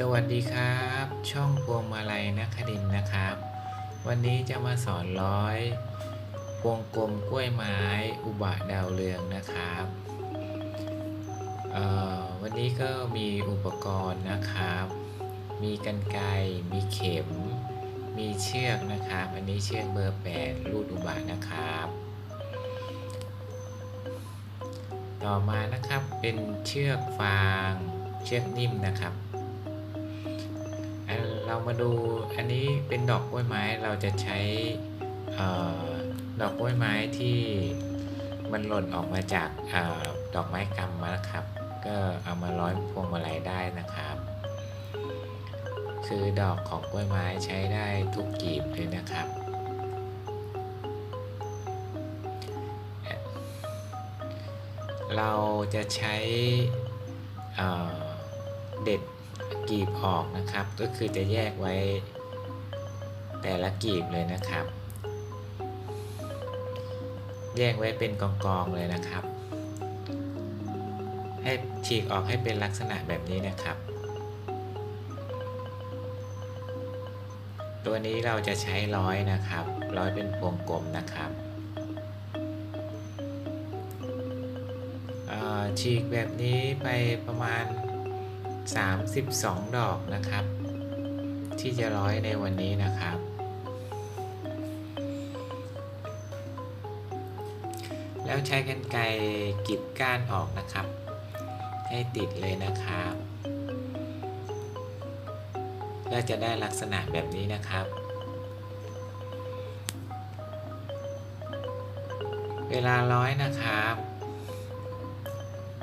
สวัสดีครับ ช่องพวงมาลัยนักดินนะครับ วันนี้จะมาสอนร้อย พวงกลมกล้วยไม้อุบะดาวเรืองนะครับวันนี้ก็มีอุปกรณ์นะครับ มีกันไกมีเข็ม มีเชือกนะครับ อันนี้เชือกเบอร์ 8 รูดอุบะนะครับ ต่อมานะครับเป็นเชือกฟางเชือกนิ่มนะครับ เรามาดูอันนี้เป็นดอกกล้วยไม้เราจะใช้อดอกกล้วยไม้ที่มันหล่นออกมาจากอดอกไม้กำมานะครับ ก็เอามาร้อยพวงมาลัยได้นะครับ คือดอกของกล้วยไม้ใช้ได้ทุกกีบเลยนะครับ เราจะใช้เด็ด กีบออกนะครับ ก็คือจะแยกไว้ แต่ละกีบเลยนะครับ แยกไว้เป็นกองๆเลยนะครับ ให้ฉีกออกให้เป็นลักษณะแบบนี้นะครับ ตัวนี้เราจะใช้ร้อยนะครับ ร้อยเป็นพวงกลมนะครับฉีกแบบนี้ไปประมาณ 32 ดอกนะครับ ที่จะร้อยในวันนี้นะครับ แล้วใช้กันไกรกรีบก้านออกนะครับ ให้ติดเลยนะครับก็จะได้ลักษณะแบบนี้นะครับ เวลาร้อยนะครับ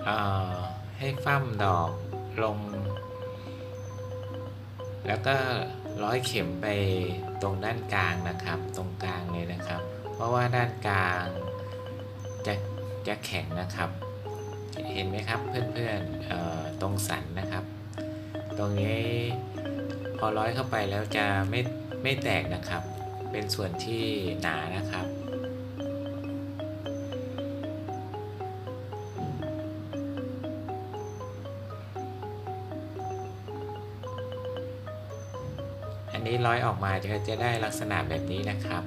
เอ่อให้ฟั่มดอก ลง แล้วก็ร้อยเข็มไปตรงด้านกลางนะครับ ตรงกลางเลยนะครับ เพราะว่าด้านกลางจะจะแข็งนะครับ เห็นไหมครับเพื่อนๆออตรงสันนะครับ ตรงนี้พอร้อยเข้าไปแล้วจะไม่ไม่แตกนะครับ เป็นส่วนที่หนานะครับ นี้ร้อยออกมาจะจะได้ลักษณะแบบนี้นะครับ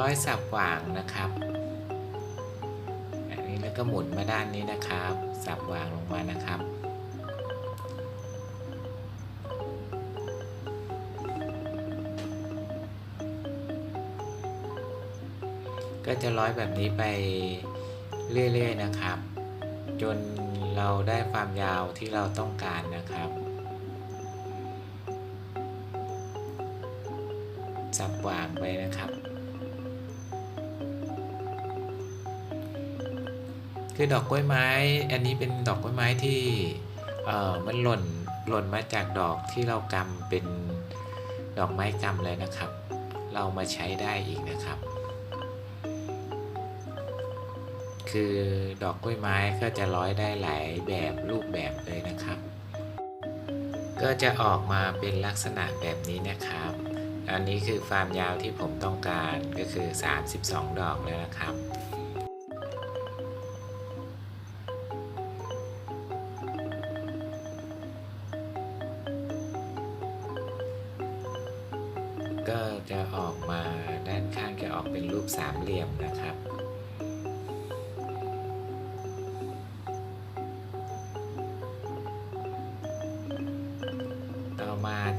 ร้อยสับหว่างนะครับ อันนี้แล้วก็หมุนมาด้านนี้นะครับ สับหว่างลงมานะครับ จะร้อยแบบนี้ไปเรื่อย ๆ นะครับ จนเราได้ความยาวที่เราต้องการนะครับ สับวางไปนะครับ คือดอกกล้วยไม้ อันนี้เป็นดอกกล้วยไม้ที่เอ่อมันหล่นหล่นมาจากดอกที่เรากำเป็นดอกไม้กำเลยนะครับ เรามาใช้ได้อีกนะครับ คือดอกกล้วยไม้ก็จะร้อยได้หลายแบบรูปแบบเลยนะครับ ก็จะออกมาเป็นลักษณะแบบนี้นะครับ อันนี้คือความยาวที่ผมต้องการก็คือ 32 ดอกแล้วนะครับ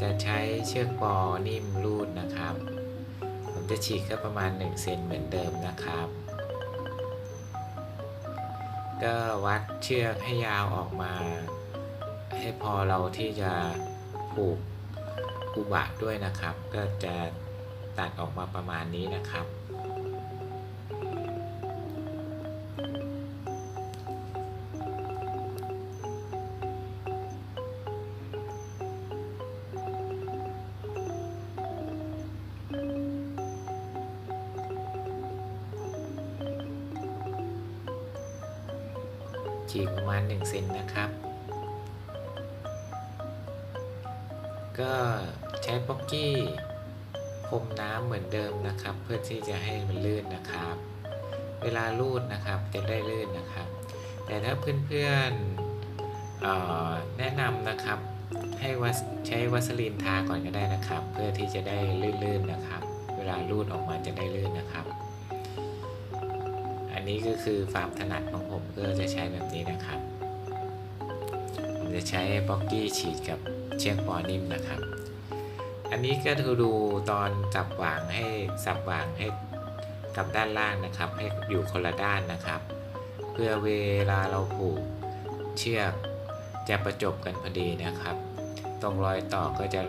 จะใช้เชือกปอนิ่มรูดนะครับ ผมจะฉีกก็ประมาณ1เซนเหมือนเดิมนะครับ ก็วัดเชือกให้ยาวออกมา ให้พอเราที่จะผูกอุบะด้วยนะครับ ก็จะตัดออกมาประมาณนี้นะครับีประมาณ1เซนนะครับ ก็ใช้ป๊อกกี้พรมน้ำเหมือนเดิมนะครับ เพื่อที่จะให้มันลื่นนะครับ เวลาลูดนะครับจะได้ลื่นนะครับ แต่ถ้าเพื่อนๆแนะนำนะครับให้ใช้วัสลีนทาก่อนก็ได้นะครับ เพื่อที่จะได้ลื่นๆนะครับ เวลาลูดออกมาจะได้ลื่นนะครับ นี้ก็คือความถนัดของผมก็จะใช้แบบนี้นะครับ ผมจะใช้บ็อกกี้ฉีดกับเชือกปอนิ่มนะครับ อันนี้ก็คือดูตอนจับวางให้สับวางให้กับด้านล่างนะครับ ให้อยู่คนละด้านนะครับ เพื่อเวลาเราผูกเชือกจะประจบกันพอดีนะครับ ตรงรอยต่อก็จะ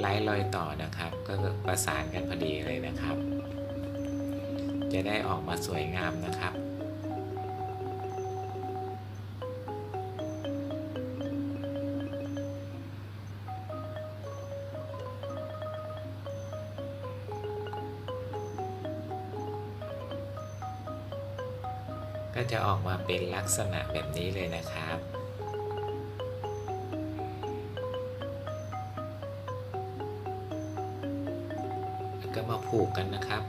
ไล่รอยต่อนะครับ ก็ประสานกันพอดีเลยนะครับ จะได้ออกมาสวยงามนะครับ ก็จะออกมาเป็นลักษณะแบบนี้เลยนะครับก็มาผูกกันนะครับ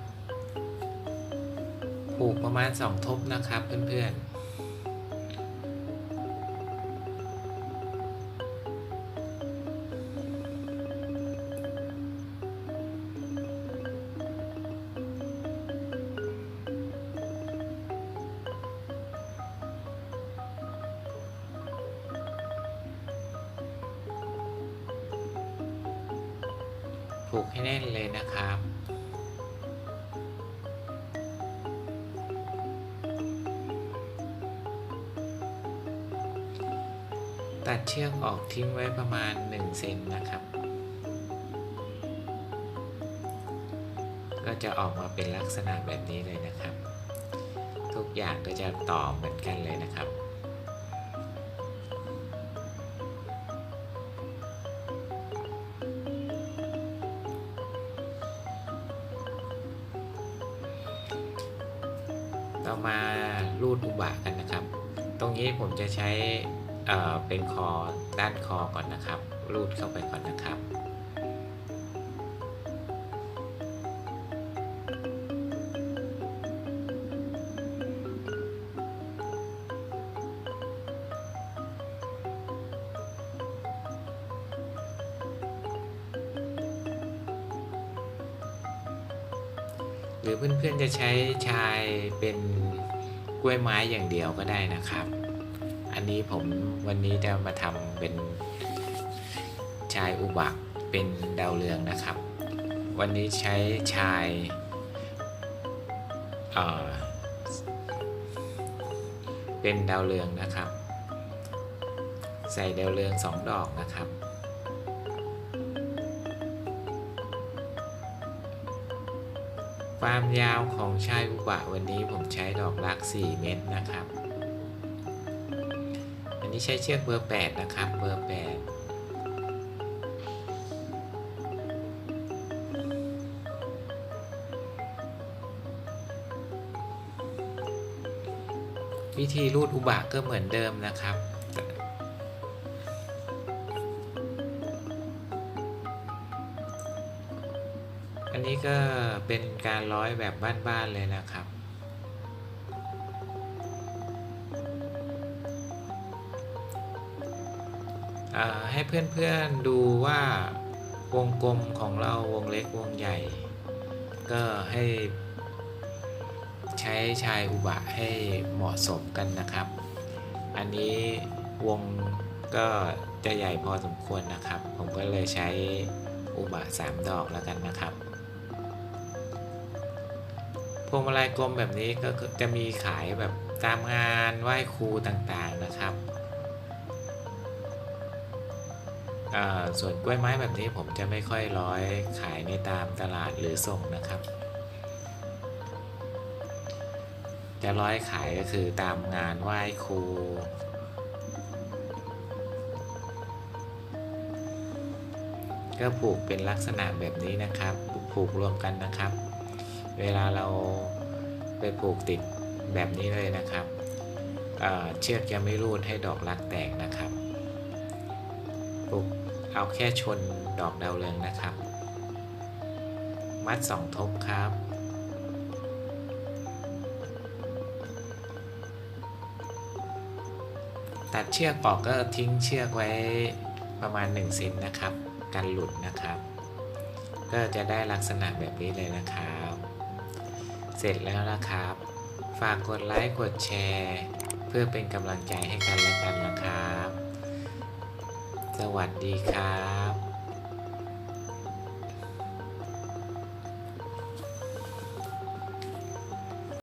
ผูกประมาณ 2 ทบนะครับเพื่อนๆผูกให้แน่นเลยนะครับ ตัดเชือกออกทิ้งไว้ประมาณ 1 เซนนะครับ ก็จะออกมาเป็นลักษณะแบบนี้เลยนะครับ ทุกอย่างก็จะต่อเหมือนกันเลยนะครับต่อมารูดอุบะกันนะครับ ตรงนี้ผมจะใช้ เป็นคอด้านคอก่อนนะครับรูดเข้าไปก่อนนะครับ หรือเพื่อนๆจะใช้ชายเป็นกล้วยไม้อย่างเดียวก็ได้นะครับ อันนี้ผมวันนี้จะมาทำเป็นชายอุบักเป็นดาวเรืองนะครับ วันนี้ใช้ชายเอ่อเป็นดาวเรืองนะครับ ใส่ดาวเรืองสองดอกนะครับความยาวของชายอุบะวันนี้ผมใช้ดอกลัก 4 เม็ดนะครับ นี้ใช้เชือกเบอร์ 8 นะครับ เบอร์ 8วิธีรูดอุบะก็เหมือนเดิมนะครับ อันนี้ก็เป็นการร้อยแบบบ้านๆเลยนะครับ ให้เพื่อนๆดูว่าวงกลมของเราวงเล็กวงใหญ่ ก็ให้ใช้ชายอุบะให้เหมาะสมกันนะครับ อันนี้วงก็จะใหญ่พอสมควรนะครับ ผมก็เลยใช้อุบะ3ดอกแล้วกันนะครับพวงมาลัยกลมแบบนี้ก็จะมีขายแบบตามงานไหว้ครูต่างๆนะครับ ส่วนกล้วยไม้แบบนี้ผมจะไม่ค่อยร้อยขายในตามตลาดหรือส่งนะครับ จะร้อยขายก็คือตามงานไหว้ครูก็ผูกเป็นลักษณะแบบนี้นะครับ ผูกรวมกันนะครับ เวลาเราไปผูกติดแบบนี้เลยนะครับเเชือกจะไม่รูดให้ดอกรักแตกนะครับ ผูกเอาแค่ชนดอกดาวเรืองนะครับ มัดสองทบครับ ตัดเชือกออกก็ทิ้งเชือกไว้ประมาณ1เซนนะครับ กันหลุดนะครับ ก็จะได้ลักษณะแบบนี้เลยนะครับ เสร็จแล้วนะครับ ฝากกดไลค์กดแชร์ เพื่อเป็นกำลังใจให้กันและกันนะครับ สวัสดีครับ